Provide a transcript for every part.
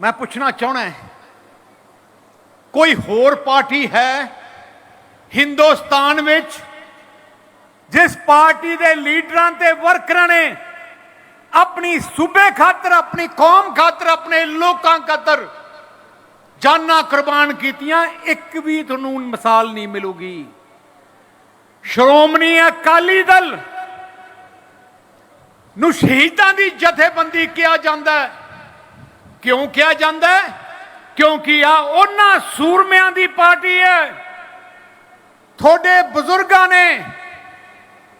ਮੈਂ ਪੁੱਛਣਾ ਚਾਹਣਾ ਹੈ, ਕੋਈ ਹੋਰ ਪਾਰਟੀ ਹੈ ਹਿੰਦੁਸਤਾਨ ਵਿੱਚ ਜਿਸ ਪਾਰਟੀ ਦੇ ਲੀਡਰਾਂ ਤੇ ਵਰਕਰਾਂ ਨੇ ਆਪਣੀ ਸੂਬੇ ਖਾਤਰ, ਆਪਣੀ ਕੌਮ ਖਾਤਰ, ਆਪਣੇ ਲੋਕਾਂ ਖਾਤਰ ਜਾਨਾਂ ਕੁਰਬਾਨ ਕੀਤੀਆਂ, ਇੱਕ ਵੀ ਤੁਹਾਨੂੰ ਮਿਸਾਲ ਨਹੀਂ ਮਿਲੂਗੀ। ਸ਼੍ਰੋਮਣੀ ਅਕਾਲੀ ਦਲ ਨੂੰ ਸ਼ਹੀਦਾਂ ਦੀ ਜਥੇਬੰਦੀ ਕਿਹਾ ਜਾਂਦਾ ਹੈ। ਕਿਉਂ ਕਿਹਾ ਜਾਂਦਾ ਹੈ? ਕਿਉਂਕਿ ਆ ਉਹਨਾਂ ਸੂਰਮਿਆਂ ਦੀ ਪਾਰਟੀ ਹੈ। ਤੁਹਾਡੇ ਬਜ਼ੁਰਗਾਂ ਨੇ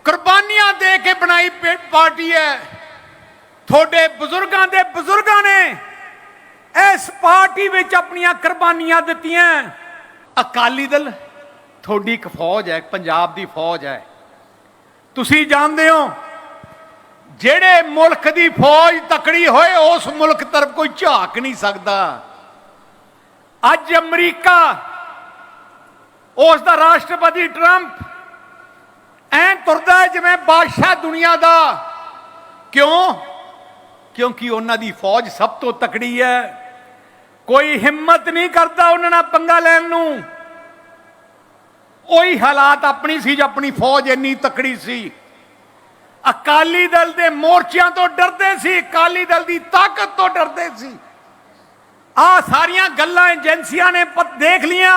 ਕੁਰਬਾਨੀਆਂ ਦੇ ਕੇ ਬਣਾਈ ਪਾਰਟੀ ਹੈ। ਤੁਹਾਡੇ ਬਜ਼ੁਰਗਾਂ ਦੇ ਬਜ਼ੁਰਗਾਂ ਨੇ ਇਸ ਪਾਰਟੀ ਵਿੱਚ ਆਪਣੀਆਂ ਕੁਰਬਾਨੀਆਂ ਦਿੱਤੀਆਂ। ਅਕਾਲੀ ਦਲ, ਤੁਹਾਡੀ ਇੱਕ ਫੌਜ ਹੈ ਪੰਜਾਬ ਦੀ ਫੌਜ ਹੈ। ਤੁਸੀਂ ਜਾਣਦੇ ਹੋ ਜਿਹੜੇ ਮੁਲਕ ਦੀ ਫੌਜ ਤਕੜੀ ਹੋਏ, ਉਸ ਮੁਲਕ ਤਰਫ ਕੋਈ ਝਾਕ ਨਹੀਂ ਸਕਦਾ। ਅੱਜ ਅਮਰੀਕਾ, ਉਸ ਦਾ ਰਾਸ਼ਟਰਪਤੀ ਟਰੰਪ ਐਂ ਤੁਰਦਾ ਜਿਵੇਂ ਬਾਦਸ਼ਾਹ ਦੁਨੀਆ ਦਾ। ਕਿਉਂ? ਕਿਉਂਕਿ ਉਹਨਾਂ ਦੀ ਫੌਜ ਸਭ ਤੋਂ ਤਕੜੀ ਹੈ। ਕੋਈ ਹਿੰਮਤ ਨਹੀਂ ਕਰਦਾ ਉਹਨਾਂ ਨਾਲ ਪੰਗਾ ਲੈਣ ਨੂੰ। ਉਹੀ ਹਾਲਾਤ ਆਪਣੀ ਸੀ ਜਦ ਆਪਣੀ ਫੌਜ ਇੰਨੀ ਤਕੜੀ ਸੀ। ਅਕਾਲੀ ਦਲ ਦੇ ਮੋਰਚਿਆਂ ਤੋਂ ਡਰਦੇ ਸੀ, ਅਕਾਲੀ ਦਲ ਦੀ ਤਾਕਤ ਤੋਂ ਡਰਦੇ ਸੀ। ਆ ਸਾਰੀਆਂ ਗੱਲਾਂ ਏਜੰਸੀਆਂ ਨੇ ਦੇਖ ਲੀਆਂ।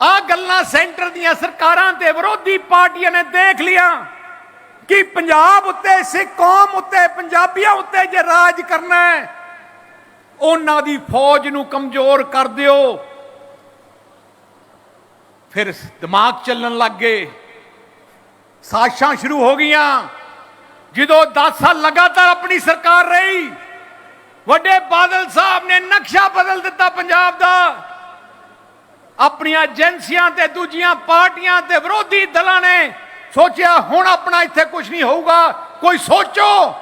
ਆ ਗੱਲਾਂ ਸੈਂਟਰ ਦੀਆਂ ਸਰਕਾਰਾਂ ਤੇ ਵਿਰੋਧੀ ਪਾਰਟੀਆਂ ਨੇ ਦੇਖ ਲੀਆਂ ਕਿ ਪੰਜਾਬ ਉੱਤੇ, ਸਿੱਖ ਕੌਮ ਉੱਤੇ, ਪੰਜਾਬੀਆਂ ਉੱਤੇ ਜੇ ਰਾਜ ਕਰਨਾ ਹੈ, ਉਹਨਾਂ ਦੀ ਫੌਜ ਨੂੰ ਕਮਜ਼ੋਰ ਕਰ ਦਿਓ। ਫਿਰ ਦਿਮਾਗ ਚੱਲਣ ਲੱਗ ਗਏ। ਸਾਸ਼ਾਂ ਸ਼ੁਰੂ ਹੋ ਗਈਆਂ। ਜਦੋਂ 10 ਸਾਲ ਲਗਾਤਾਰ ਆਪਣੀ ਸਰਕਾਰ ਰਹੀ, ਵੱਡੇ ਬਾਦਲ ਸਾਹਿਬ ਨੇ ਨਕਸ਼ਾ ਬਦਲ ਦਿੱਤਾ ਪੰਜਾਬ ਦਾ। ਆਪਣੀਆਂ ਏਜੰਸੀਆਂ ਤੇ ਦੂਜੀਆਂ ਪਾਰਟੀਆਂ ਤੇ ਵਿਰੋਧੀ ਦਲਾਂ ਨੇ ਸੋਚਿਆ, ਹੁਣ ਆਪਣਾ ਇੱਥੇ ਕੁਝ ਨਹੀਂ ਹੋਊਗਾ, ਕੋਈ ਸੋਚੋ।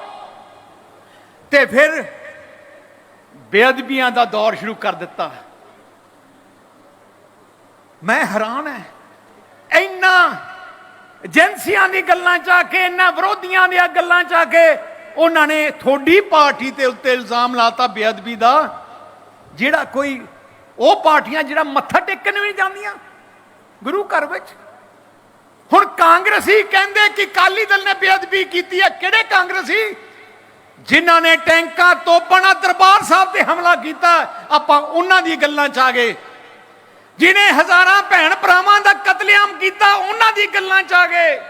ਤੇ ਫਿਰ ਬੇਅਦਬੀਆਂ ਦਾ ਦੌਰ ਸ਼ੁਰੂ ਕਰ ਦਿੱਤਾ। ਮੈਂ ਹੈਰਾਨ ਹੈ। ਏਜੰਸੀਆਂ ਦੀ ਗੱਲਾਂ ਚ ਆ ਕੇ ਇੰਨਾ ਵਿਰੋਧੀਆਂ ਦੀਆਂ ਗੱਲਾਂ ਚ ਆ ਕੇ, ਉਹਨਾਂ ਨੇ ਥੋੜੀ ਪਾਰਟੀ ਤੇ ਉੱਤੇ ਇਲਜ਼ਾਮ ਲਾਤਾ ਬੇਅਦਬੀ ਦਾ, ਜਿਹੜਾ ਕੋਈ, ਉਹ ਪਾਰਟੀਆਂ ਜਿਹੜਾ ਮੱਥਾ ਟੇਕਣ ਵੀ ਨਹੀਂ ਜਾਂਦੀਆਂ, ਗੁਰੂ ਘਰ ਵਿੱਚ। ਹੁਣ ਕਾਂਗਰਸੀ ਕਹਿੰਦੇ ਕਿ ਕਾਲੀ ਦਲ ਨੇ ਬੇਅਦਬੀ ਕੀਤੀ ਹੈ, ਕਿਹੜੇ ਕਾਂਗਰਸੀ? ਜਿਨ੍ਹਾਂ ਨੇ ਟੈਂਕਾਂ ਤੋਪਾਂ ਨਾਲ ਦਰਬਾਰ ਸਾਹਿਬ ਤੇ ਹਮਲਾ ਕੀਤਾ, ਆਪਾਂ ਉਹਨਾਂ ਦੀ ਗੱਲਾਂ ਚ ਆ ਗਏ। ਜਿਨੇ ਹਜ਼ਾਰਾਂ ਭੈਣ ਭਰਾਵਾਂ ਦਾ ਕਤਲੇਆਮ ਕੀਤਾ, ਉਹਨਾਂ ਦੀ ਗੱਲਾਂ ਚ ਆ ਗਏ।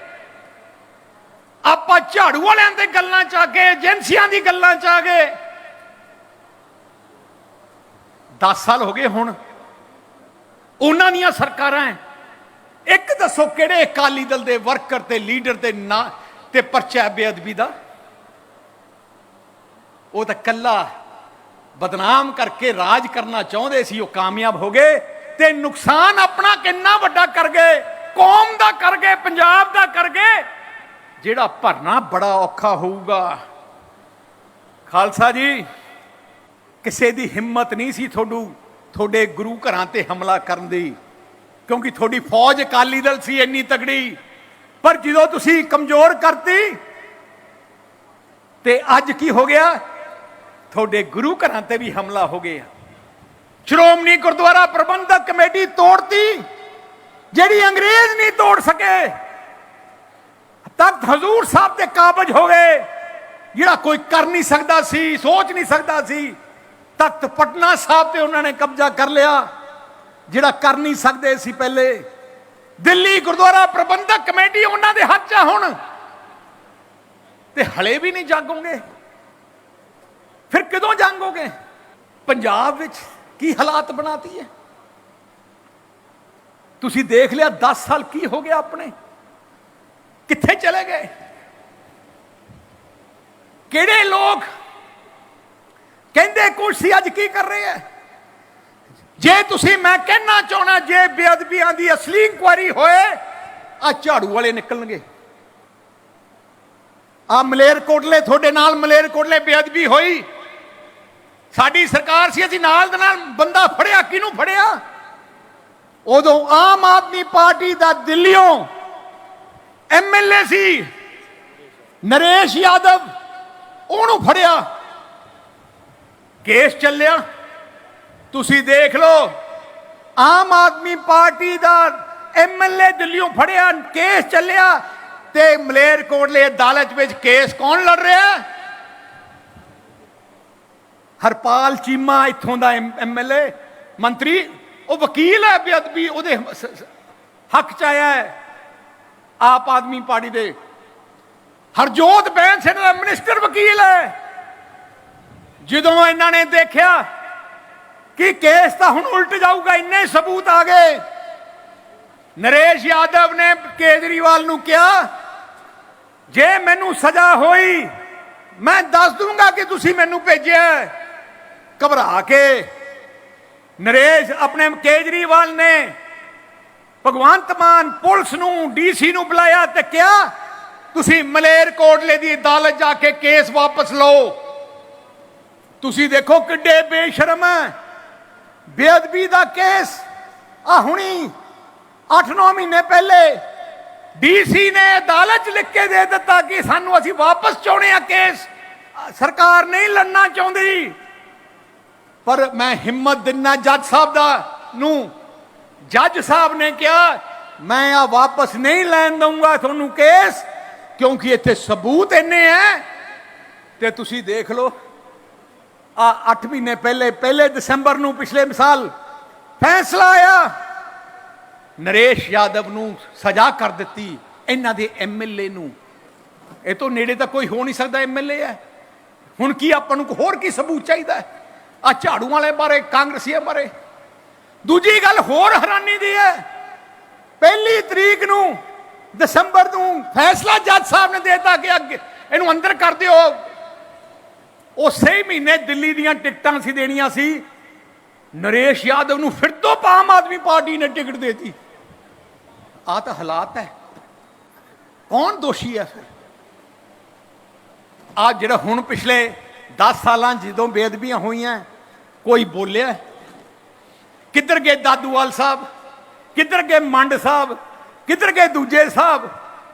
ਆਪਾਂ ਝਾੜੂ ਵਾਲਿਆਂ ਦੇ ਗੱਲਾਂ ਚ ਆ ਗਏ, ਏਜੰਸੀਆਂ ਦੀ ਗੱਲਾਂ ਚ ਆ ਗਏ। 10 ਸਾਲ ਹੋ ਗਏ ਹੁਣ। ਉਹਨਾਂ ਦੀਆਂ ਸਰਕਾਰਾਂ ਇੱਕ ਦੱਸੋ ਕਿਹੜੇ ਅਕਾਲੀ ਦਲ ਦੇ ਵਰਕਰ ਤੇ ਲੀਡਰ ਤੇ ਨਾ ਤੇ ਪਰਚਾ ਬੇਅਦਬੀ ਦਾ? ਉਹ ਤਾਂ ਕੱਲਾ ਬਦਨਾਮ ਕਰਕੇ ਰਾਜ ਕਰਨਾ ਚਾਹੁੰਦੇ ਸੀ, ਉਹ ਕਾਮਯਾਬ ਹੋ ਗਏ। ਤੇ ਨੁਕਸਾਨ ਆਪਣਾ ਕਿੰਨਾ ਵੱਡਾ ਕਰ ਗਏ, ਕੌਮ ਦਾ ਕਰ ਗਏ, ਪੰਜਾਬ ਦਾ ਕਰ ਗਏ, ਜਿਹੜਾ ਭਰਨਾ ਬੜਾ ਔਖਾ ਹੋਊਗਾ। ਖਾਲਸਾ ਜੀ, ਕਿਸੇ ਦੀ ਹਿੰਮਤ ਨਹੀਂ ਸੀ ਤੁਹਾਨੂੰ ਤੁਹਾਡੇ ਗੁਰੂ ਘਰਾਂ ਤੇ ਹਮਲਾ ਕਰਨ ਦੀ, ਕਿਉਂਕਿ ਤੁਹਾਡੀ ਫੌਜ ਅਕਾਲੀ ਦਲ ਸੀ ਇੰਨੀ ਤਗੜੀ, ਪਰ ਜਦੋਂ ਤੁਸੀਂ ਕਮਜ਼ੋਰ ਕਰਤੀ, ਤੇ ਅੱਜ ਕੀ ਹੋ ਗਿਆ? ਤੁਹਾਡੇ ਗੁਰੂ ਘਰਾਂ ਤੇ ਵੀ ਹਮਲਾ ਹੋ ਗਿਆ। ਸ਼੍ਰੋਮਣੀ ਗੁਰਦੁਆਰਾ ਪ੍ਰਬੰਧਕ ਕਮੇਟੀ ਤੋੜਤੀ, ਜਿਹੜੀ ਅੰਗਰੇਜ਼ ਨਹੀਂ ਤੋੜ ਸਕੇ। ਤਖਤ ਹਜ਼ੂਰ ਸਾਹਿਬ ਤੇ ਕਾਬਜ ਹੋ ਗਏ, ਜਿਹੜਾ ਕੋਈ ਕਰ ਨਹੀਂ ਸਕਦਾ ਸੀ, ਸੋਚ ਨਹੀਂ ਸਕਦਾ ਸੀ, ਤਖਤ ਪਟਨਾ ਸਾਹਿਬ ਤੇ ਉਹਨਾਂ ਨੇ ਕਬਜ਼ਾ ਕਰ ਲਿਆ, ਜਿਹੜਾ ਕਰ ਨਹੀਂ ਸਕਦੇ ਸੀ ਪਹਿਲੇ। ਦਿੱਲੀ ਗੁਰਦੁਆਰਾ ਪ੍ਰਬੰਧਕ ਕਮੇਟੀ ਉਹਨਾਂ ਦੇ ਹੱਥ 'ਚ ਹੁਣ, ਤੇ ਹਲੇ ਵੀ ਨਹੀਂ ਜਾਗੋਗੇ। ਫਿਰ ਕਦੋਂ ਜਾਗੋਗੇ? ਪੰਜਾਬ ਵਿੱਚ। ਕੀ ਹਾਲਾਤ ਬਣਾਤੀ ਹੈ ਤੁਸੀਂ ਦੇਖ ਲਿਆ 10 ਸਾਲ ਕੀ ਹੋ ਗਿਆ ਆਪਣੇ? ਕਿੱਥੇ ਚਲੇ ਗਏ? ਕਿਹੜੇ ਲੋਕ ਕਹਿੰਦੇ ਕੁਛ ਸੀ ਅੱਜ ਕੀ ਕਰ ਰਹੇ ਐ? ਜੇ ਤੁਸੀਂ ਮੈਂ ਕਹਿਣਾ ਚਾਹਣਾ ਜੇ ਬੇਅਦਬੀਆਂ ਦੀ ਅਸਲੀ ਇਨਕੁਆਰੀ ਹੋਏ ਆ ਝਾੜੂ ਵਾਲੇ ਨਿਕਲਣਗੇ। ਆ ਮਲੇਰ ਕੋਟਲੇ ਤੁਹਾਡੇ ਨਾਲ ਮਲੇਰ ਕੋਟਲੇ ਬੇਅਦਬੀ ਹੋਈ। ਸਾਡੀ ਸਰਕਾਰ ਸੀ, ਅਸੀਂ ਨਾਲ ਦੇ ਨਾਲ ਬੰਦਾ ਫੜਿਆ, ਕਿਹਨੂੰ ਫੜਿਆ? ਉਦੋਂ ਆਮ ਆਦਮੀ ਪਾਰਟੀ ਦਾ ਦਿੱਲੀੋਂ ਐਮਐਲਏ ਸੀ, ਨਰੇਸ਼ ਯਾਦਵ, ਉਹਨੂੰ ਫੜਿਆ। ਕੇਸ ਚੱਲਿਆ। ਤੁਸੀਂ ਦੇਖ ਲਓ, ਆਮ ਆਦਮੀ ਪਾਰਟੀ ਦਾ ਐਮਐਲਏ ਦਿੱਲੀੋਂ ਫੜਿਆ, ਕੇਸ ਚੱਲਿਆ ਤੇ ਮਲੇਰਕੋਟਲੇ ਅਦਾਲਤ ਵਿੱਚ ਕੇਸ ਕੌਣ ਲੜ ਰਿਹਾ? ਹੈ? ਹਰਪਾਲ ਚੀਮਾ ਇੱਥੋਂ ਦਾ ਐਮਐਲਏ ਮੰਤਰੀ, ਉਹ ਵਕੀਲ ਹੈ ਬੇਅਦਬੀ, ਉਹਦੇ ਹੱਕ ਚ ਆਇਆ ਹੈ ਆਪ ਆਦਮੀ ਪਾਰਟੀ ਦੇ। ਹਰਜੋਤ ਬੈਂਸ ਇਹਨਾਂ ਦਾ ਮਿਨਿਸਟਰ ਵਕੀਲ ਹੈ। ਜਦੋਂ ਇਹਨਾਂ ਨੇ ਦੇਖਿਆ ਕਿ ਕੇਸ ਤਾਂ ਹੁਣ ਉਲਟ ਜਾਊਗਾ, ਇੰਨੇ ਸਬੂਤ ਆ ਗਏ। ਨਰੇਸ਼ ਯਾਦਵ ਨੇ ਕੇਜਰੀਵਾਲ ਨੂੰ ਕਿਹਾ, ਜੇ ਮੈਨੂੰ ਸਜ਼ਾ ਹੋਈ, ਮੈਂ ਦੱਸ ਦੂੰਗਾ ਕਿ ਤੁਸੀਂ ਮੈਨੂੰ ਭੇਜਿਆ ਘਬਰਾ ਕੇ। ਨਰੇਸ਼ ਆਪਣੇ ਕੇਜਰੀਵਾਲ ਨੇ ਭਗਵੰਤ ਮਾਨ ਪੁਲਿਸ ਨੂੰ, ਡੀਸੀ ਨੂੰ ਬੁਲਾਇਆ ਤੇ ਕਿਹਾ, ਤੁਸੀਂ ਮਲੇਰ ਕੋਟਲੇ ਦੀ ਅਦਾਲਤ ਜਾ ਕੇ ਕੇਸ ਵਾਪਸ ਲਓ। ਤੁਸੀਂ ਦੇਖੋ ਕਿੱਡੇ ਬੇਸ਼ਰਮ ਹੈ। ਬੇਅਦਬੀ ਦਾ ਕੇਸ। ਆ ਹੁਣੀ 8-9 ਮਹੀਨੇ ਪਹਿਲੇ ਡੀਸੀ ਨੇ ਅਦਾਲਤ 'ਚ ਲਿਖ ਕੇ ਦੇ ਦਿੱਤਾ ਕਿ ਸਾਨੂੰ ਅਸੀਂ ਵਾਪਸ ਚਾਹੁੰਦੇ ਆ ਕੇਸ। ਸਰਕਾਰ ਨਹੀਂ ਲੜਨਾ ਚਾਹੁੰਦੀ। ਪਰ ਮੈਂ ਹਿੰਮਤ ਦਿੰਨਾ ਜੱਜ ਸਾਹਿਬ ਦਾ ਨੂੰ। ਜੱਜ ਸਾਹਿਬ ਨੇ ਕਿਹਾ, ਮੈਂ ਆ ਵਾਪਸ ਨਹੀਂ ਲੈਣ ਦਊਂਗਾ ਤੁਹਾਨੂੰ ਕੇਸ, ਕਿਉਂਕਿ ਇੱਥੇ ਸਬੂਤ ਇੰਨੇ ਹੈ ਤੇ ਤੁਸੀਂ ਦੇਖ ਲਓ, ਆ 8 ਮਹੀਨੇ ਪਹਿਲੇ ਪਹਿਲੇ ਦਸੰਬਰ ਨੂੰ ਪਿਛਲੇ ਮਿਸਾਲ ਫੈਸਲਾ ਆਇਆ। ਨਰੇਸ਼ ਯਾਦਵ ਨੂੰ ਸਜ਼ਾ ਕਰ ਦਿੱਤੀ ਇਹਨਾਂ ਦੇ ਐਮਐਲਏ ਨੂੰ। ਇਹ ਤੋਂ ਨੇੜੇ ਤਾਂ ਕੋਈ ਹੋ ਨਹੀਂ ਸਕਦਾ ਐਮਐਲਏ ਹੈ ਹੁਣ ਕੀ ਆਪਾਂ ਨੂੰ ਹੋਰ ਕੀ ਸਬੂਤ ਚਾਹੀਦਾ ਆ ਝਾੜੂ ਵਾਲੇ ਬਾਰੇ ਕਾਂਗਰਸੀਆਂ ਬਾਰੇ ਦੂਜੀ ਗੱਲ ਹੋਰ ਹੈਰਾਨੀ ਦੀ ਹੈ। ਪਹਿਲੀ ਤਰੀਕ ਨੂੰ ਦਸੰਬਰ ਨੂੰ ਫੈਸਲਾ ਜੱਜ ਸਾਹਿਬ ਨੇ ਦੇਤਾ ਕਿ ਅੱਗੇ ਇਹਨੂੰ ਅੰਦਰ ਕਰ ਦਿਓ। ਉਸੇ ਮਹੀਨੇ ਦਿੱਲੀ ਦੀਆਂ ਟਿਕਟਾਂ ਸੀ ਦੇਣੀਆਂ ਸੀ। ਨਰੇਸ਼ ਯਾਦਵ ਨੂੰ ਫਿਰ ਤੋਂ ਆਮ ਆਦਮੀ ਪਾਰਟੀ ਨੇ ਟਿਕਟ ਦੇਤੀ। ਆ ਤਾਂ ਹਾਲਾਤ ਹੈ। ਕੌਣ ਦੋਸ਼ੀ ਹੈ ਫਿਰ? ਆ ਜਿਹੜਾ ਹੁਣ ਪਿਛਲੇ 10 ਸਾਲਾਂ ਜਦੋਂ ਬੇਅਦਬੀਆਂ ਹੋਈਆਂ ਕੋਈ ਬੋਲਿਆ? ਕਿੱਧਰ ਗਏ ਦਾਦੂਵਾਲ ਸਾਹਿਬ? ਕਿੱਧਰ ਗਏ ਮੰਡ ਸਾਹਿਬ? ਕਿੱਧਰ ਗਏ ਦੂਜੇ ਸਾਹਿਬ?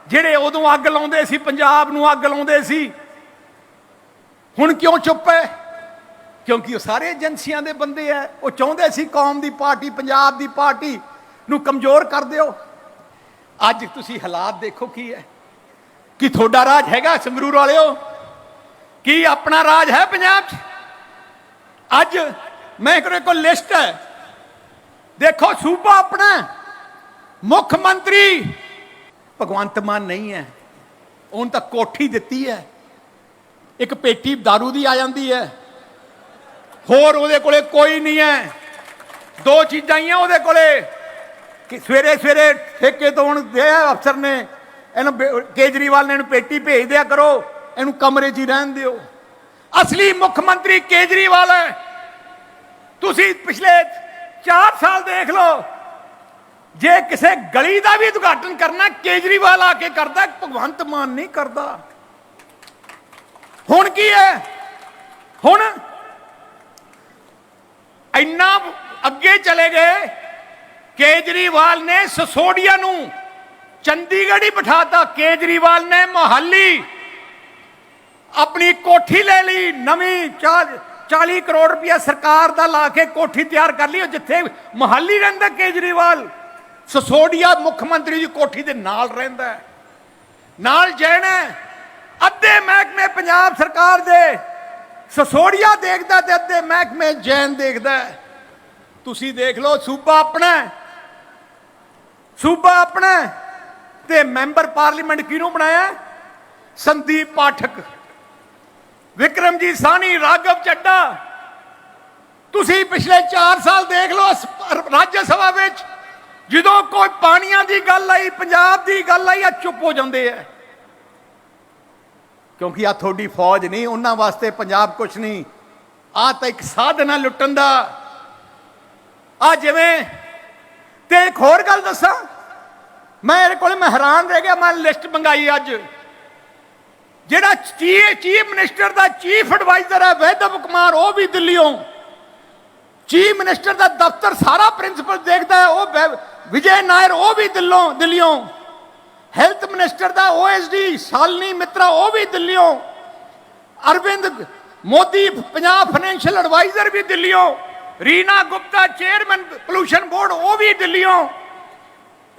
ਜਿਹੜੇ ਉਦੋਂ ਅੱਗ ਲਾਉਂਦੇ ਸੀ, ਪੰਜਾਬ ਨੂੰ ਅੱਗ ਲਾਉਂਦੇ ਸੀ। ਹੁਣ ਕਿਉਂ ਚੁੱਪ ਹੈ? ਕਿਉਂਕਿ ਉਹ ਸਾਰੇ ਏਜੰਸੀਆਂ ਦੇ ਬੰਦੇ ਆ ਉਹ ਚਾਹੁੰਦੇ ਸੀ ਕੌਮ ਦੀ ਪਾਰਟੀ, ਪੰਜਾਬ ਦੀ ਪਾਰਟੀ ਨੂੰ ਕਮਜ਼ੋਰ ਕਰ ਦਿਓ। ਅੱਜ ਤੁਸੀਂ ਹਾਲਾਤ ਦੇਖੋ ਕੀ ਹੈ ਕਿ ਤੁਹਾਡਾ ਰਾਜ ਹੈਗਾ ਸੰਗਰੂਰ ਵਾਲਿਓ? ਕੀ ਆਪਣਾ ਰਾਜ ਹੈ ਪੰਜਾਬ 'ਚ? ਅੱਜ ਮੈਂ ਕੋਲ ਕੋਲ ਲਿਸਟ ਹੈ। ਦੇਖੋ, ਸੂਬਾ ਆਪਣਾ ਮੁੱਖ ਮੰਤਰੀ ਭਗਵੰਤ ਮਾਨ ਨਹੀਂ ਹੈ। ਉਹਨ ਤਾਂ ਕੋਠੀ ਦਿੱਤੀ ਹੈ। ਇੱਕ ਪੇਟੀ दारू ਦੀ ਆ ਜਾਂਦੀ ਹੈ। ਹੋਰ ਉਹਦੇ ਕੋਲੇ ਕੋਈ ਨਹੀਂ ਹੈ। ਦੋ ਚੀਜ਼ਾਂ ਹੀ ਆ ਉਹਦੇ ਕੋਲੇ। ਕਿ ਸਵੇਰੇ ਸਵੇਰੇ ਠੇਕੇ ਤੋਂ ਹੁਣ ਦੇ ਅਫਸਰ ਨੇ। ਇਹਨੂੰ ਕੇਜਰੀਵਾਲ ਨੇ ਇਹਨੂੰ ਪੇਟੀ ਭੇਜ ਦਿਆ ਕਰੋ। ਇਹਨੂੰ ਕਮਰੇ 'ਚ ਹੀ ਰਹਿਣ ਦਿਓ। ਅਸਲੀ ਮੁੱਖ ਮੰਤਰੀ ਕੇਜਰੀਵਾਲ ਹੈ। ਤੁਸੀਂ ਪਿਛਲੇ 4 ਸਾਲ ਦੇਖ ਲਓ, ਜੇ ਕਿਸੇ ਗਲੀ ਦਾ ਵੀ ਉਦਘਾਟਨ ਕਰਨਾ, ਕੇਜਰੀਵਾਲ ਆ ਕੇ ਕਰਦਾ, ਭਗਵੰਤ ਮਾਨ ਨਹੀਂ ਕਰਦਾ। ਹੁਣ ਕੀ ਹੈ? ਹੁਣ ਇੰਨਾ ਅੱਗੇ ਚਲੇ ਗਏ, ਕੇਜਰੀਵਾਲ ਨੇ ਸਸੋਡੀਆ ਨੂੰ ਚੰਡੀਗੜ੍ਹ ਹੀ ਬਿਠਾਤਾ, ਕੇਜਰੀਵਾਲ ਨੇ ਮੋਹਾਲੀ। ਆਪਣੀ ਕੋਠੀ ਲੈ ਲਈ, ਨਵੀਂ 40 ਕਰੋੜ ਰੁਪਇਆ ਸਰਕਾਰ ਦਾ ਲਾ ਕੇ ਕੋਠੀ ਤਿਆਰ ਕਰ ਲਈ ਜਿੱਥੇ ਮੋਹਾਲੀ ਰਹਿੰਦਾ ਕੇਜਰੀਵਾਲ, ਸਸੋਡੀਆ ਮੁੱਖ ਮੰਤਰੀ ਦੀ ਕੋਠੀ ਦੇ ਨਾਲ ਰਹਿੰਦਾ ਨਾਲ ਜੈਨ ਹੈ। ਅੱਧੇ ਮਹਿਕਮੇ ਪੰਜਾਬ ਸਰਕਾਰ ਦੇ ਸਸੋੜੀਆ ਦੇਖਦਾ ਤੇ ਅੱਧੇ ਮਹਿਕਮੇ ਜੈਨ ਦੇਖਦਾ ਤੁਸੀਂ ਦੇਖ ਲਓ, ਸੂਬਾ ਆਪਣਾ ਸੂਬਾ ਆਪਣਾ ਤੇ ਮੈਂਬਰ ਪਾਰਲੀਮੈਂਟ ਕਿਹਨੂੰ ਬਣਾਇਆ? ਸੰਦੀਪ ਪਾਠਕ। ਵਿਕਰਮਜੀਤ ਸਾਨੀ ਰਾਘਵ ਚੱਡਾ। ਤੁਸੀਂ ਪਿਛਲੇ 4 ਸਾਲ ਦੇਖ ਲਓ ਰਾਜ ਸਭਾ ਵਿੱਚ ਜਦੋਂ ਕੋਈ ਪਾਣੀਆਂ ਦੀ ਗੱਲ ਆਈ, ਪੰਜਾਬ ਦੀ ਗੱਲ ਆਈ ਆ ਚੁੱਪ ਹੋ ਜਾਂਦੇ ਆ। ਕਿਉਂਕਿ ਆ ਤੁਹਾਡੀ ਫੌਜ ਨਹੀਂ, ਉਹਨਾਂ ਵਾਸਤੇ ਪੰਜਾਬ ਕੁਛ ਨਹੀਂ। ਆ ਤਾਂ ਇੱਕ ਸਾਧਨ ਆ ਲੁੱਟਣ ਦਾ। ਆ ਜਿਵੇਂ, ਤੇ ਇੱਕ ਹੋਰ ਗੱਲ ਦੱਸਾਂ। ਮੈਂ ਇਹਦੇ ਕੋਲ, ਮੈਂ ਹੈਰਾਨ ਰਹਿ ਗਿਆ, ਮੈਂ ਲਿਸਟ ਮੰਗਾਈ ਅੱਜ। ਜਿਹੜਾ ਚੀਫ ਮਿਨਿਸਟਰ ਦਾ ਚੀਫ ਐਡਵਾਈਜ਼ਰ ਹੈ ਵੈਦਵ ਕੁਮਾਰ ਉਹ ਵੀ ਦਿੱਲੀੋਂ। ਚੀਫ ਮਿਨਿਸਟਰ ਦਾ ਦਫ਼ਤਰ ਸਾਰਾ ਪ੍ਰਿੰਸੀਪਲ ਦੇਖਦਾ ਹੈ, ਉਹ ਵਿਜੇ ਨਾਇਰ, ਉਹ ਵੀ ਦਿੱਲੋਂ ਦਿੱਲੀੋਂ। ਹੈਲਥ ਮਿਨਿਸਟਰ ਦਾ ਓਐਸਡੀ ਸ਼ਾਲਨੀ ਮਿੱਤਰਾ, ਉਹ ਵੀ ਦਿੱਲੀੋਂ। ਅਰਵਿੰਦ ਮੋਦੀ, ਪੰਜਾਬ ਫਾਈਨੈਂਸ਼ੀਅਲ ਐਡਵਾਈਜ਼ਰ ਵੀ ਦਿੱਲੀੋਂ। Reena Gupta, chairman pollution board, ਉਹ ਵੀ ਦਿੱਲੀੋਂ।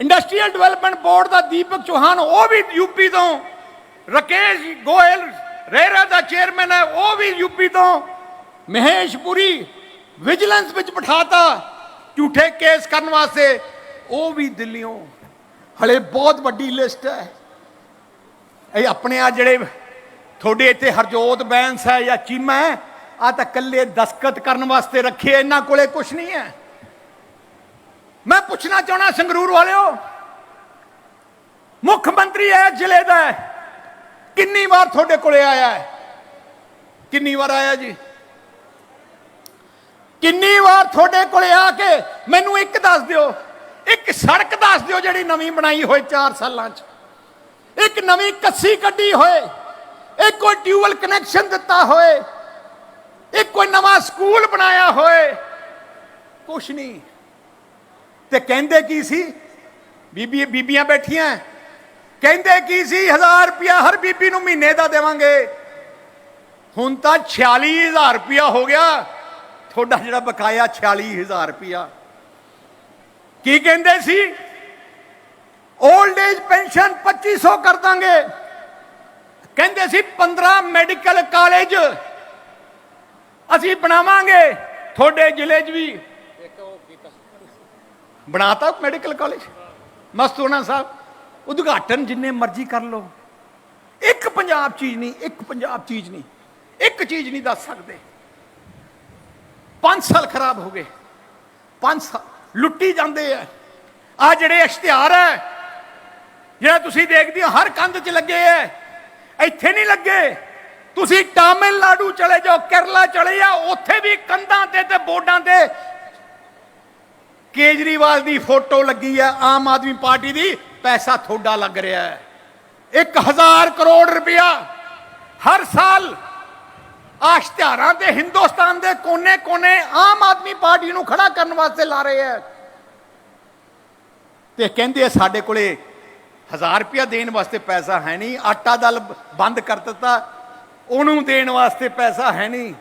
ਇੰਡਸਟਰੀਅਲ ਡਿਵੈਲਪਮੈਂਟ ਬੋਰਡ ਦਾ ਦੀਪਕ ਚੌਹਾਨ, ਉਹ ਵੀ ਯੂਪੀ ਤੋਂ। ਰਕੇਸ਼ ਗੋਇਲ ਰੇਰਾ ਦਾ ਚੇਅਰਮੈਨ ਹੈ, ਉਹ ਵੀ ਯੂਪੀ ਤੋਂ। ਮਹੇਸ਼ ਪੁਰੀ ਵਿਜੀਲੈਂਸ ਵਿੱਚ ਬਿਠਾਤਾ। ਝੂਠੇ ਕੇਸ ਕਰਨ ਵਾਸਤੇ। ਉਹ ਵੀ ਦਿੱਲੀੋਂ ਹਲੇ ਬਹੁਤ ਵੱਡੀ ਲਿਸਟ ਹੈ। ਇਹ ਆਪਣੇ ਆ ਜਿਹੜੇ ਤੁਹਾਡੇ ਇੱਥੇ ਹਰਜੋਤ ਬੈਂਸ ਹੈ ਜਾਂ ਚੀਮਾ ਹੈ ਆ ਤਾਂ ਕੱਲੇ ਦਸਕਤ ਕਰਨ ਵਾਸਤੇ ਰੱਖੇ ਇਹਨਾਂ ਕੋਲੇ ਕੁਝ ਨਹੀਂ ਹੈ। ਮੈਂ ਪੁੱਛਣਾ ਚਾਹਣਾ ਸੰਗਰੂਰ ਵਾਲਿਓ, ਮੁੱਖ ਮੰਤਰੀ ਹੈ ਜ਼ਿਲ੍ਹੇ ਦਾ ਕਿੰਨੀ ਵਾਰ ਤੁਹਾਡੇ ਕੋਲੇ ਆਇਆ ਹੈ? ਕਿੰਨੀ ਵਾਰ ਆਇਆ ਜੀ? ਕਿੰਨੀ ਵਾਰ ਤੁਹਾਡੇ ਕੋਲੇ ਆ ਕੇ ਮੈਨੂੰ ਇੱਕ ਦੱਸ ਦਿਓ, ਇੱਕ ਸੜਕ ਦੱਸ ਦਿਓ ਜਿਹੜੀ ਨਵੀਂ ਬਣਾਈ ਹੋਏ 4 ਸਾਲਾਂ 'ਚ। ਇੱਕ ਨਵੀਂ ਕੱਸੀ ਕੱਢੀ ਹੋਏ, ਇੱਕ ਕੋਈ ਟਿਊਬਲ ਕਨੈਕਸ਼ਨ ਦਿੱਤਾ ਹੋਏ, ਇੱਕ ਕੋਈ ਨਵਾਂ ਸਕੂਲ ਬਣਾਇਆ ਹੋਏ। ਕੁਛ ਨਹੀਂ। ਤੇ ਕਹਿੰਦੇ ਕੀ ਸੀ? ਬੀਬੀ ਬੀਬੀਆਂ ਬੈਠੀਆਂ ਕਹਿੰਦੇ ਕੀ ਸੀ? 1000 ਰੁਪਿਆ ਹਰ ਬੀਬੀ ਨੂੰ ਮਹੀਨੇ ਦਾ ਦੇਵਾਂਗੇ। ਹੁਣ ਤਾਂ 46000 ਰੁਪਿਆ ਹੋ ਗਿਆ। ਤੁਹਾਡਾ ਜਿਹੜਾ ਬਕਾਇਆ 46000 ਰੁਪਿਆ ਕੀ ਕਹਿੰਦੇ ਸੀ? 올ਡ ਏਜ ਪੈਨਸ਼ਨ 2500 ਕਰ ਦਾਂਗੇ। ਕਹਿੰਦੇ ਸੀ 15 ਮੈਡੀਕਲ ਕਾਲਜ ਅਸੀਂ ਬਣਾਵਾਂਗੇ। ਤੁਹਾਡੇ ਜ਼ਿਲ੍ਹੇ 'ਚ ਵੀ। ਬਣਾਤਾ ਮੈਡੀਕਲ ਕਾਲਜ? ਮਸਤੂਨਾ ਸਾਹਿਬ। ਉਦਘਾਟਨ ਜਿੰਨੇ ਮਰਜ਼ੀ ਕਰ ਲਓ। ਇੱਕ ਪੰਜਾਬ ਚੀਜ਼ ਨਹੀਂ, ਇੱਕ ਪੰਜਾਬ ਚੀਜ਼ ਨਹੀਂ, ਇੱਕ ਚੀਜ਼ ਨਹੀਂ ਦੱਸ ਸਕਦੇ। 5 ਸਾਲ ਖਰਾਬ ਹੋ ਗਏ। 5 ਸਾਲ ਲੁੱਟੀ ਜਾਂਦੇ ਆ। ਆ ਜਿਹੜੇ ਇਸ਼ਤਿਹਾਰ ਹੈ ਜਿਹੜਾ ਤੁਸੀਂ ਦੇਖਦੇ ਹੋ, ਹਰ ਕੰਧ 'ਚ ਲੱਗੇ ਐ ਇੱਥੇ ਨਹੀਂ ਲੱਗੇ। ਤੁਸੀਂ ਤਾਮਿਲਨਾਡੂ ਚਲੇ ਜਾਓ, ਕੇਰਲਾ ਚਲੇ ਜਾਓ ਉੱਥੇ ਵੀ ਕੰਧਾਂ ਤੇ ਤੇ ਬੋਰਡਾਂ ਤੇ ਕੇਜਰੀਵਾਲ ਦੀ ਫੋਟੋ ਲੱਗੀ ਹੈ ਆਮ ਆਦਮੀ ਪਾਰਟੀ ਦੀ। ਪੈਸਾ ਥੋੜਾ ਲੱਗ ਰਿਹਾ ਹੈ। 1000 ਕਰੋੜ ਰੁਪਇਆ ਹਰ ਸਾਲ ਆਸ਼ਤਿਹਾਰਾਂ ਤੇ ਹਿੰਦੁਸਤਾਨ ਦੇ ਕੋਨੇ-ਕੋਨੇ ਆਮ ਆਦਮੀ ਪਾਰਟੀ ਨੂੰ ਖੜਾ ਕਰਨ ਵਾਸਤੇ ਲਾ ਰਹੇ ਹੈ। ਤੇ ਕਹਿੰਦੇ ਆ ਸਾਡੇ ਕੋਲੇ 1000 ਰੁਪਇਆ ਦੇਣ ਵਾਸਤੇ ਪੈਸਾ ਹੈ ਨਹੀਂ, ਆਟਾ ਦਲ ਬੰਦ ਕਰ ਦਿੱਤਾ, ਉਹਨੂੰ ਦੇਣ ਵਾਸਤੇ ਪੈਸਾ ਹੈ ਨਹੀਂ,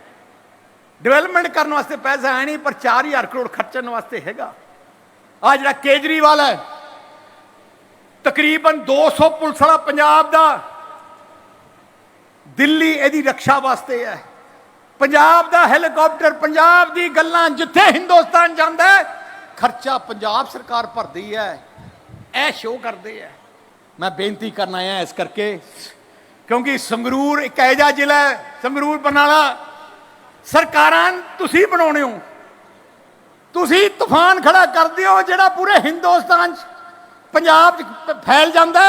ਡਿਵੈਲਪਮੈਂਟ ਕਰਨ ਵਾਸਤੇ ਪੈਸਾ ਹੈ ਨਹੀਂ, ਪਰ 4000 ਕਰੋੜ ਖਰਚਣ ਵਾਸਤੇ ਹੈਗਾ। ਆ ਜਿਹੜਾ ਕੇਜਰੀਵਾਲ ਹੈ ਤਕਰੀਬਨ 200 ਪੁਲਿਸ ਵਾਲਾ ਪੰਜਾਬ ਦਾ। ਦਿੱਲੀ ਇਹਦੀ ਰੱਖਿਆ ਵਾਸਤੇ ਹੈ। ਪੰਜਾਬ ਦਾ ਹੈਲੀਕਾਪਟਰ, ਪੰਜਾਬ ਦੀ ਗੱਲਾਂ ਜਿੱਥੇ ਹਿੰਦੁਸਤਾਨ ਜਾਂਦਾ ਖਰਚਾ ਪੰਜਾਬ ਸਰਕਾਰ ਭਰਦੀ ਹੈ। ਇਹ ਸ਼ੋਅ ਕਰਦੇ ਹੈ। ਮੈਂ ਬੇਨਤੀ ਕਰਨ ਆਇਆ ਇਸ ਕਰਕੇ, ਕਿਉਂਕਿ ਸੰਗਰੂਰ ਇੱਕ ਐਜਾ ਜ਼ਿਲ੍ਹਾ ਹੈ, ਸੰਗਰੂਰ ਬਨਾਲਾ ਸਰਕਾਰਾਂ ਤੁਸੀਂ ਬਣਾਉਣੇ ਹੋ। ਤੁਸੀਂ ਤੂਫਾਨ ਖੜਾ ਕਰਦੇ ਹੋ ਜਿਹੜਾ ਪੂਰੇ ਹਿੰਦੁਸਤਾਨ 'ਚ ਪੰਜਾਬ 'ਚ ਫੈਲ ਜਾਂਦਾ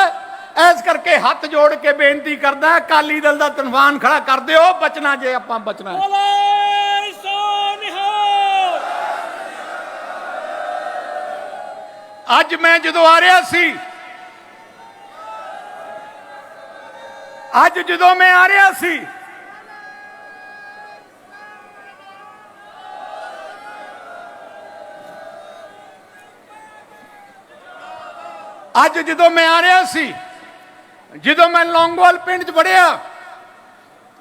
ਐਸ ਕਰਕੇ ਹੱਥ ਜੋੜ ਕੇ ਬੇਨਤੀ ਕਰਦਾ ਅਕਾਲੀ ਦਲ ਦਾ ਤੂਫਾਨ ਖੜਾ ਕਰ ਦਿਓ ਬਚਣਾ ਜੇ ਆਪਾਂ ਬਚਣਾ ਅੱਜ ਮੈਂ ਜਦੋਂ ਆ ਰਿਹਾ ਸੀ ਅੱਜ ਜਦੋਂ ਮੈਂ ਆ ਰਿਹਾ ਸੀ ਅੱਜ ਜਦੋਂ ਮੈਂ ਆ ਰਿਹਾ ਸੀ, ਜਦੋਂ ਮੈਂ ਲੌਂਗਵਾਲ ਪਿੰਡ 'ਚ ਵੜਿਆ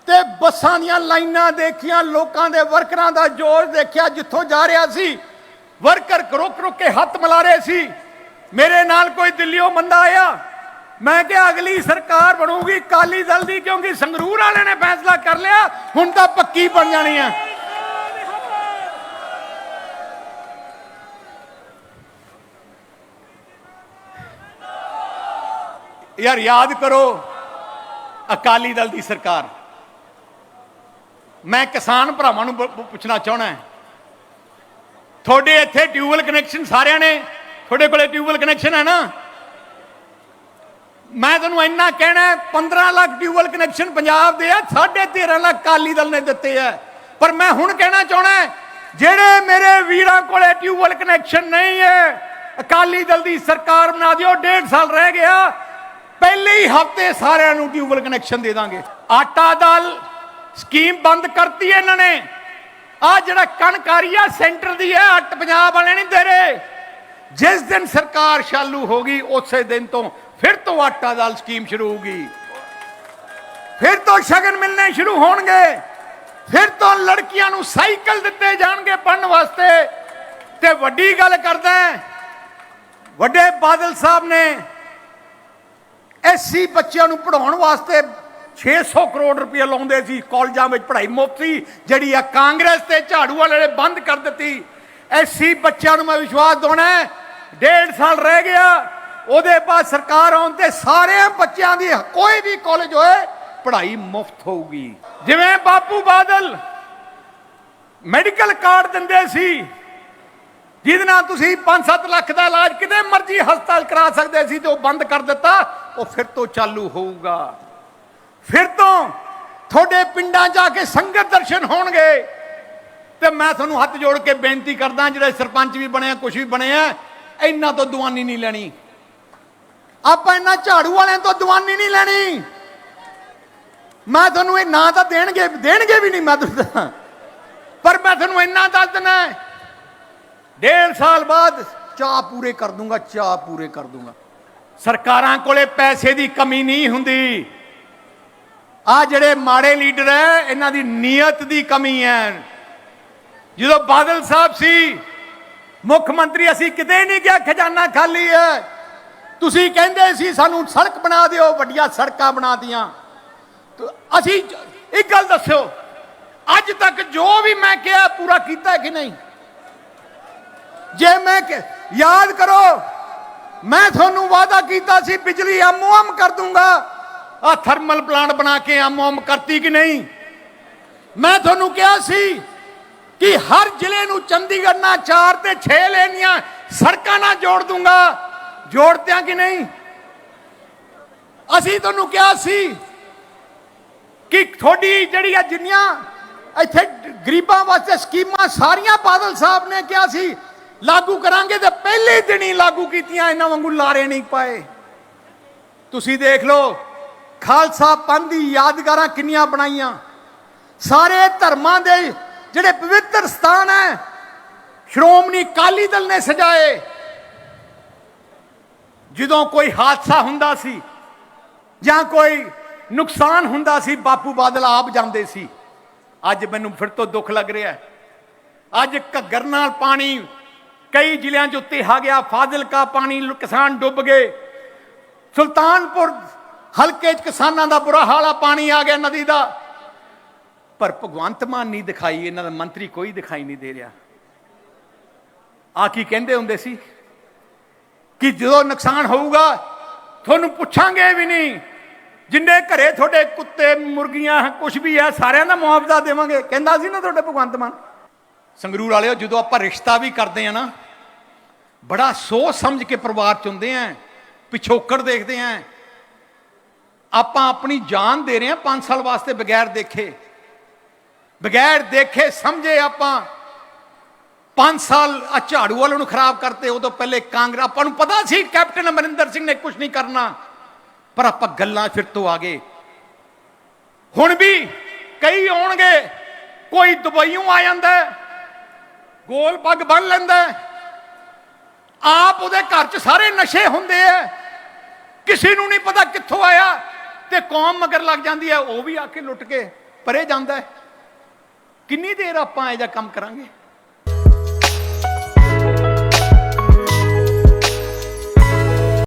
ਤੇ ਬੱਸਾਂ ਦੀਆਂ ਲਾਈਨਾਂ ਦੇਖੀਆਂ, ਲੋਕਾਂ ਦੇ ਵਰਕਰਾਂ ਦਾ ਜੋਰ ਦੇਖਿਆ, ਜਿੱਥੋਂ ਜਾ ਰਿਹਾ ਸੀ, ਵਰਕਰ ਰੁਕ ਰੁਕ ਕੇ ਹੱਥ ਮਿਲਾ ਰਹੇ ਸੀ। ਮੇਰੇ ਨਾਲ ਕੋਈ ਦਿੱਲੀੋਂ ਬੰਦਾ ਆਇਆ। ਮੈਂ ਕਿਹਾ, ਅਗਲੀ ਸਰਕਾਰ ਬਣੂਗੀ ਕਾਲੀ ਦਲ ਦੀ, ਕਿਉਂਕਿ ਸੰਗਰੂਰ ਵਾਲੇ ਨੇ ਫੈਸਲਾ ਕਰ ਲਿਆ, ਹੁਣ ਤਾਂ ਪੱਕੀ ਬਣ ਜਾਣੀ ਆ। ਯਾਰ ਯਾਦ ਕਰੋ ਅਕਾਲੀ ਦਲ ਦੀ ਸਰਕਾਰ। ਮੈਂ ਕਿਸਾਨ ਭਰਾਵਾਂ ਨੂੰ ਪੁੱਛਣਾ ਚਾਹਣਾ ਤੁਹਾਡੇ ਇੱਥੇ ਟਿਊਬਲ ਕਨੈਕਸ਼ਨ ਸਾਰਿਆਂ ਨੇ ਤੁਹਾਡੇ ਕੋਲੇ ਟਿਊਬਲ ਕਨੈਕਸ਼ਨ ਹੈ ਨਾ? ਮੈਂ ਤੁਹਾਨੂੰ ਇੰਨਾ ਕਹਿਣਾ ਹੈ, 15 ਲੱਖ ਟਿਊਬਲ ਕਨੈਕਸ਼ਨ ਪੰਜਾਬ ਦੇ ਆ 13.5 ਲੱਖ ਅਕਾਲੀ ਦਲ ਨੇ ਦਿੱਤੇ ਆ। ਪਰ ਮੈਂ ਹੁਣ ਕਹਿਣਾ ਚਾਹਣਾ ਜਿਹੜੇ ਮੇਰੇ ਵੀਰਾਂ ਕੋਲੇ ਟਿਊਬਲ ਕਨੈਕਸ਼ਨ ਨਹੀਂ ਹੈ ਅਕਾਲੀ ਦਲ ਦੀ ਸਰਕਾਰ ਬਣਾ ਦਿਓ ਡੇਢ ਸਾਲ ਰਹਿ ਗਿਆ ਪਹਿਲੇ ਹੀ ਹਫ਼ਤੇ ਸਾਰਿਆਂ ਨੂੰ ਟਿਊਬਲ ਕਨੈਕਸ਼ਨ ਦੇ ਦਾਂਗੇ। ਆਟਾ ਦਾਲ ਸਕੀਮ ਬੰਦ ਕਰਤੀ ਇਹਨਾਂ ਨੇ। ਆ ਜਿਹੜਾ ਕਣਕਾਰੀ ਆ ਸੈਂਟਰ ਦੀ ਹੈ ਅੱਟ ਪੰਜਾਬ ਵਾਲੇ ਨਹੀਂ ਦੇ ਰਹੇ ਜਿਸ ਦਿਨ ਸਰਕਾਰ ਚਾਲੂ ਹੋਗੀ ਉਸੇ ਦਿਨ ਤੋਂ ਫਿਰ ਤੋਂ ਆਟਾ ਦਾਲ ਸਕੀਮ ਸ਼ੁਰੂ ਹੋਗੀ ਫਿਰ ਤੋਂ ਸ਼ਗਨ ਮਿਲਣੇ ਸ਼ੁਰੂ ਹੋਣਗੇ। ਫਿਰ ਤੋਂ ਲੜਕੀਆਂ ਨੂੰ ਸਾਈਕਲ ਦਿੱਤੇ ਜਾਣਗੇ ਪੜਨ ਵਾਸਤੇ। ਤੇ ਵੱਡੀ ਗੱਲ ਕਰਦਾ ਵੱਡੇ ਬਾਦਲ ਸਾਹਿਬ ਨੇ ਐਸੀ ਬੱਚਿਆਂ ਨੂੰ ਪੜਾਉਣ ਵਾਸਤੇ 600 ਕਰੋੜ ਰੁਪਏ ਲਾਉਂਦੇ ਸੀ, ਕਾਲਜਾਂ ਵਿੱਚ ਪੜ੍ਹਾਈ ਮੁਫਤ ਸੀ ਜਿਹੜੀ ਆ ਕਾਂਗਰਸ ਤੇ ਝਾੜੂ ਵਾਲੇ ਨੇ ਬੰਦ ਕਰ ਦਿੱਤੀ। ਐਸੀ ਬੱਚਿਆਂ ਨੂੰ ਮੈਂ ਵਿਸ਼ਵਾਸ ਦਿਵਾਉਣਾ ਡੇਢ ਸਾਲ ਰਹਿ ਗਿਆ, ਉਹਦੇ ਬਾਅਦ ਸਰਕਾਰ ਆਉਣ ਤੇ ਸਾਰੇ ਬੱਚਿਆਂ ਦੀ ਕੋਈ ਵੀ ਕਾਲਜ ਹੋਏ, ਪੜ੍ਹਾਈ ਮੁਫਤ ਹੋਊਗੀ। ਜਿਵੇਂ ਬਾਪੂ ਬਾਦਲ ਮੈਡੀਕਲ ਕਾਰਡ ਦਿੰਦੇ ਸੀ ਜਿਹਦੇ ਨਾਲ ਤੁਸੀਂ 5-7 ਲੱਖ ਦਾ ਇਲਾਜ ਕਿਤੇ ਮਰਜ਼ੀ ਹਸਪਤਾਲ ਕਰਾ ਸਕਦੇ ਸੀ ਤੇ ਉਹ ਬੰਦ ਕਰ ਦਿੱਤਾ, ਉਹ ਫਿਰ ਤੋਂ ਚਾਲੂ ਹੋਊਗਾ। ਫਿਰ ਤੋਂ ਤੁਹਾਡੇ ਪਿੰਡਾਂ ਜਾ ਕੇ ਸੰਗਤ ਦਰਸ਼ਨ ਹੋਣਗੇ। ਤੇ ਮੈਂ ਤੁਹਾਨੂੰ ਹੱਥ ਜੋੜ ਕੇ ਬੇਨਤੀ ਕਰਦਾ, ਜਿਹੜੇ ਸਰਪੰਚ ਵੀ ਬਣੇ ਆ ਕੁਝ ਵੀ ਬਣੇ ਬਣਿਆ ਇਹਨਾਂ ਤੋਂ ਦੁਆਨੀ ਨਹੀਂ ਲੈਣੀ। ਆਪਾਂ ਇਹਨਾਂ ਝਾੜੂ ਵਾਲਿਆਂ ਤੋਂ ਦੁਆਨੀ ਨਹੀਂ ਲੈਣੀ। ਮੈਂ ਤੁਹਾਨੂੰ ਇਹ ਨਾਂ ਤਾਂ ਦੇਣਗੇ ਦੇਣਗੇ ਵੀ ਨਹੀਂ ਮੈਂ ਤੁਹਾਨੂੰ ਪਰ ਮੈਂ ਤੁਹਾਨੂੰ ਇੰਨਾ ਦੱਸ ਦਿੰਦਾ ਡੇਢ ਸਾਲ ਬਾਅਦ ਚਾਹ ਪੂਰੇ ਕਰ ਦੂੰਗਾ ਚਾਹ ਪੂਰੇ ਕਰ ਦੂੰਗਾ। ਸਰਕਾਰਾਂ ਕੋਲੇ ਪੈਸੇ ਦੀ ਕਮੀ ਨਹੀਂ ਹੁੰਦੀ। ਆ ਜਿਹੜੇ ਮਾੜੇ ਲੀਡਰ ਹੈ ਇਹਨਾਂ ਦੀ ਨੀਅਤ ਦੀ ਕਮੀ ਹੈ ਜਦੋਂ ਬਾਦਲ ਸਾਹਿਬ ਸੀ ਮੁੱਖ ਮੰਤਰੀ ਅਸੀਂ ਕਿਤੇ ਨਹੀਂ ਗਿਆ ਖਜ਼ਾਨਾ ਖਾਲੀ ਹੈ ਤੁਸੀਂ ਕਹਿੰਦੇ ਸੀ ਸਾਨੂੰ ਸੜਕ ਬਣਾ ਦਿਓ ਵੱਡੀਆਂ ਸੜਕਾਂ ਬਣਾ ਦੀਆਂ ਤੇ ਅਸੀਂ ਇੱਕ ਗੱਲ ਦੱਸਿਓ ਅੱਜ ਤੱਕ ਜੋ ਵੀ ਮੈਂ ਕਿਹਾ ਪੂਰਾ ਕੀਤਾ ਕਿ ਨਹੀਂ? ਜੇ ਮੈਂ ਯਾਦ ਕਰੋ, ਮੈਂ ਤੁਹਾਨੂੰ ਵਾਅਦਾ ਕੀਤਾ ਸੀ, ਬਿਜਲੀ ਆਮੋ ਆਮ ਕਰ ਦੂੰਗਾ। ਆ ਥਰਮਲ ਪਲਾਂਟ ਬਣਾ ਕੇ ਆਮੋ ਆਮ ਕਰਤੀ ਕਿ ਨਹੀਂ? ਮੈਂ ਤੁਹਾਨੂੰ ਕਿਹਾ ਸੀ ਕਿ ਹਰ ਜ਼ਿਲ੍ਹੇ ਨੂੰ ਚੰਡੀਗੜ੍ਹ ਨਾਲ 4 ਤੇ 6 ਲੈਣੀਆਂ ਸੜਕਾਂ ਨਾਲ ਜੋੜ ਦੂੰਗਾ। ਜੋੜਤਿਆਂ ਕਿ ਨਹੀਂ? ਅਸੀਂ ਤੁਹਾਨੂੰ ਕਿਹਾ ਸੀ ਕਿ ਤੁਹਾਡੀ ਜਿਹੜੀ ਆ ਜਿੰਨੀਆਂ ਇੱਥੇ ਗਰੀਬਾਂ ਵਾਸਤੇ ਸਕੀਮਾਂ ਸਾਰੀਆਂ ਬਾਦਲ ਸਾਹਿਬ ਨੇ ਕਿਹਾ ਸੀ ਲਾਗੂ ਕਰਾਂਗੇ ਤੇ ਪਹਿਲੇ ਦਿਨ ਹੀ ਲਾਗੂ ਕੀਤੀਆਂ ਇਹਨਾਂ ਵਾਂਗੂ ਲਾਰੇ ਨਹੀਂ ਪਾਏ। ਤੁਸੀਂ ਦੇਖ ਲਓ, ਖਾਲਸਾ ਪੰਥ ਦੀ ਯਾਦਗਾਰਾਂ ਕਿੰਨੀਆਂ ਬਣਾਈਆਂ। ਸਾਰੇ ਧਰਮਾਂ ਦੇ ਜਿਹੜੇ ਪਵਿੱਤਰ ਸਥਾਨ ਹੈ, ਸ਼੍ਰੋਮਣੀ ਅਕਾਲੀ ਦਲ ਨੇ ਸਜਾਏ। ਜਦੋਂ ਕੋਈ ਹਾਦਸਾ ਹੁੰਦਾ ਸੀ ਜਾਂ ਕੋਈ ਨੁਕਸਾਨ ਹੁੰਦਾ ਸੀ, ਬਾਪੂ ਬਾਦਲ ਆਪ ਜਾਂਦੇ ਸੀ। ਅੱਜ ਮੈਨੂੰ ਫਿਰ ਤੋਂ ਦੁੱਖ ਲੱਗ ਰਿਹਾ ਅੱਜ ਘੱਗਰ ਨਾਲ ਪਾਣੀ ਕਈ ਜ਼ਿਲ੍ਹਿਆਂ 'ਚ ਉੱਤੇ ਆ ਗਿਆ ਫਾਜ਼ਿਲਕਾ ਪਾਣੀ ਕਿਸਾਨ ਡੁੱਬ ਗਏ। ਸੁਲਤਾਨਪੁਰ ਹਲਕੇ 'ਚ ਕਿਸਾਨਾਂ ਦਾ ਬੁਰਾ ਹਾਲ ਆ, ਪਾਣੀ ਆ ਗਿਆ ਨਦੀ ਦਾ। ਪਰ ਭਗਵੰਤ ਮਾਨ ਨਹੀਂ ਦਿਖਾਈ, ਇਹਨਾਂ ਦਾ ਮੰਤਰੀ ਕੋਈ ਦਿਖਾਈ ਨਹੀਂ ਦੇ ਰਿਹਾ। ਆ ਕੀ ਕਹਿੰਦੇ ਹੁੰਦੇ ਸੀ? ਕਿ ਜਦੋਂ ਨੁਕਸਾਨ ਹੋਊਗਾ, ਤੁਹਾਨੂੰ ਪੁੱਛਾਂਗੇ ਵੀ ਨਹੀਂ। ਜਿੰਨੇ ਘਰੇ ਤੁਹਾਡੇ ਕੁੱਤੇ, ਮੁਰਗੀਆਂ ਕੁਝ ਵੀ ਹੈ ਸਾਰਿਆਂ ਦਾ ਮੁਆਵਜ਼ਾ ਦੇਵਾਂਗੇ। ਕਹਿੰਦਾ ਸੀ ਨਾ ਤੁਹਾਡੇ ਭਗਵੰਤ ਮਾਨ। ਸੰਗਰੂਰ ਵਾਲਿਓ, ਜਦੋਂ ਆਪਾਂ ਰਿਸ਼ਤਾ ਵੀ ਕਰਦੇ ਆ ਨਾ ਬੜਾ ਸੋਚ ਸਮਝ ਕੇ ਪਰਿਵਾਰ ਚੁੰਦੇ ਆ, ਪਿਛੋਕੜ ਦੇਖਦੇ ਆ। ਆਪਾਂ ਆਪਣੀ ਜਾਨ ਦੇ ਰਹੇ ਆ 5 ਸਾਲ ਵਾਸਤੇ ਬਗੈਰ ਦੇਖੇ। ਬਗੈਰ ਦੇਖੇ ਸਮਝੇ ਆਪਾਂ 5 ਸਾਲ ਆ ਝਾੜੂ ਵਾਲੇ ਨੂੰ ਖਰਾਬ ਕਰਤੇ, ਉਦੋਂ ਪਹਿਲੇ ਕਾਂਗਰਸ, ਆਪਾਂ ਨੂੰ ਪਤਾ ਸੀ ਕੈਪਟਨ ਅਮਰਿੰਦਰ ਸਿੰਘ ਨੇ ਕੁਝ ਨਹੀਂ ਕਰਨਾ। ਪਰ ਆਪਾਂ ਗੱਲਾਂ ਫਿਰ ਤੋਂ ਆ ਗਏ। ਹੁਣ ਵੀ ਕਈ ਆਉਣਗੇ, ਕੋਈ ਦੁਬਈੋਂ ਆ ਜਾਂਦਾ ਗੋਲ ਪੱਗ ਬੰਨ ਲੈਂਦਾ ਆਪ ਉਹਦੇ ਘਰ 'ਚ ਸਾਰੇ ਨਸ਼ੇ ਹੁੰਦੇ ਆ। ਕਿਸੇ ਨੂੰ ਨਹੀਂ ਪਤਾ ਕਿੱਥੋਂ ਆਇਆ ਤੇ ਕੌਮ ਮਗਰ ਲੱਗ ਜਾਂਦੀ ਹੈ ਉਹ ਵੀ ਆ ਕੇ ਲੁੱਟ ਕੇ ਪਰੇ ਜਾਂਦਾ ਹੈ। ਕਿੰਨੀ ਦੇਰ ਆਪਾਂ ਇਹ ਜਿਹਾ ਕੰਮ ਕਰਾਂਗੇ?